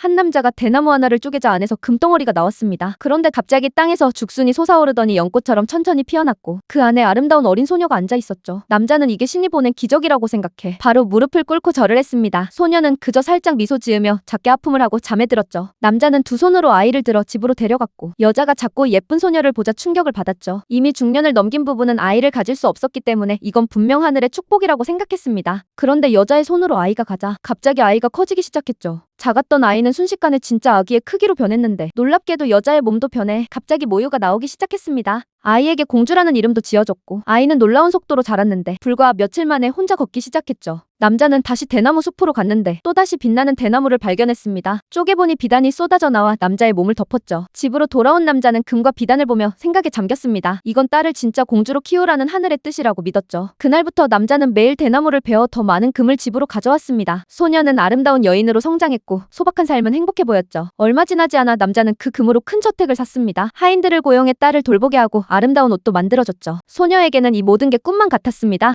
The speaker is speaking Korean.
한 남자가 대나무 하나를 쪼개자 안에서 금덩어리가 나왔습니다. 그런데 갑자기 땅에서 죽순이 솟아오르더니 연꽃처럼 천천히 피어났고 그 안에 아름다운 어린 소녀가 앉아 있었죠. 남자는 이게 신이 보낸 기적이라고 생각해 바로 무릎을 꿇고 절을 했습니다. 소녀는 그저 살짝 미소 지으며 작게 하품을 하고 잠에 들었죠. 남자는 두 손으로 아이를 들어 집으로 데려갔고 여자가 작고 예쁜 소녀를 보자 충격을 받았죠. 이미 중년을 넘긴 부부는 아이를 가질 수 없었기 때문에 이건 분명 하늘의 축복이라고 생각했습니다. 그런데 여자의 손으로 아이가 가자 갑자기 아이가 커지기 시작했죠. 작았던 아이는 순식간에 진짜 아기의 크기로 변했는데 놀랍게도 여자의 몸도 변해 갑자기 모유가 나오기 시작했습니다. 아이에게 공주라는 이름도 지어줬고 아이는 놀라운 속도로 자랐는데 불과 며칠 만에 혼자 걷기 시작했죠. 남자는 다시 대나무 숲으로 갔는데 또다시 빛나는 대나무를 발견했습니다. 쪼개보니 비단이 쏟아져 나와 남자의 몸을 덮었죠. 집으로 돌아온 남자는 금과 비단을 보며 생각에 잠겼습니다. 이건 딸을 진짜 공주로 키우라는 하늘의 뜻이라고 믿었죠. 그날부터 남자는 매일 대나무를 베어 더 많은 금을 집으로 가져왔습니다. 소녀는 아름다운 여인으로 성장했고 소박한 삶은 행복해 보였죠. 얼마 지나지 않아 남자는 그 금으로 큰 저택을 샀습니다. 하인들을 고용해 딸을 돌보게 하고 아름다운 옷도 만들어줬죠. 소녀에게는 이 모든 게 꿈만 같았습니다.